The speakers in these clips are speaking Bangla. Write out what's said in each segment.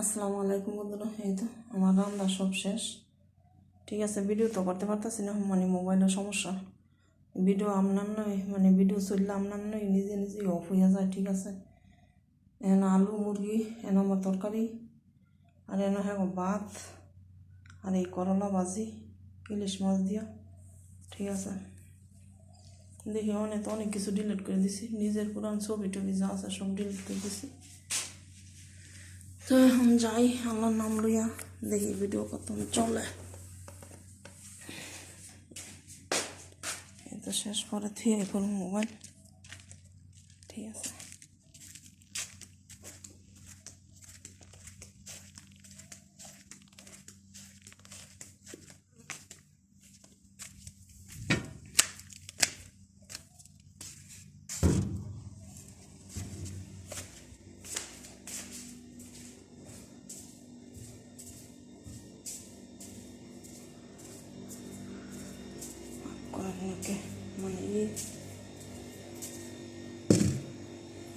আসসালামু আলাইকুম বন্ধুরা, এই তো আমার রান্না সব শেষ। ঠিক আছে ভিডিও তো করতে পারতেছি না মানে মোবাইলের সমস্যা। ভিডিও আপনার নয় মানে ভিডিও চললে আপনার নয়, নিজে নিজে অফ হয়ে যায়, ঠিক আছে। এন আলু, মুরগি, এন আমার তরকারি, আর এন হ্যাঁ ভাত, আর এই করলা ভাজি, ইলিশ মাছ দিয়া, ঠিক আছে। দেখি অনেক অনেক কিছু ডিলিট করে দিছি, নিজের পুরান ছবি টবি যা আছে সব ডিলিট করে দিছি। তো এখন যাই আল্লাহর নাম লইয়া দেখি ভিডিও কত চলে এই তো শেষ করে থুয়ে করুন মোবাইল ঠিক আছে করার আপনাকে মানে এই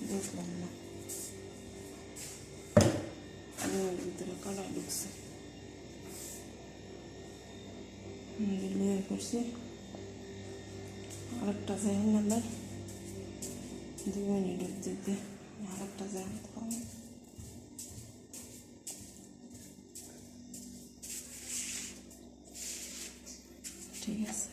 বুঝলাম না আমি ওর ভিতরে কালা ঢুকছে নিয়ে করছি আরেকটা জায়গা নাম্বার দুই মিনিট দিতে আরেকটা জায়গা পাবো ঠিক আছে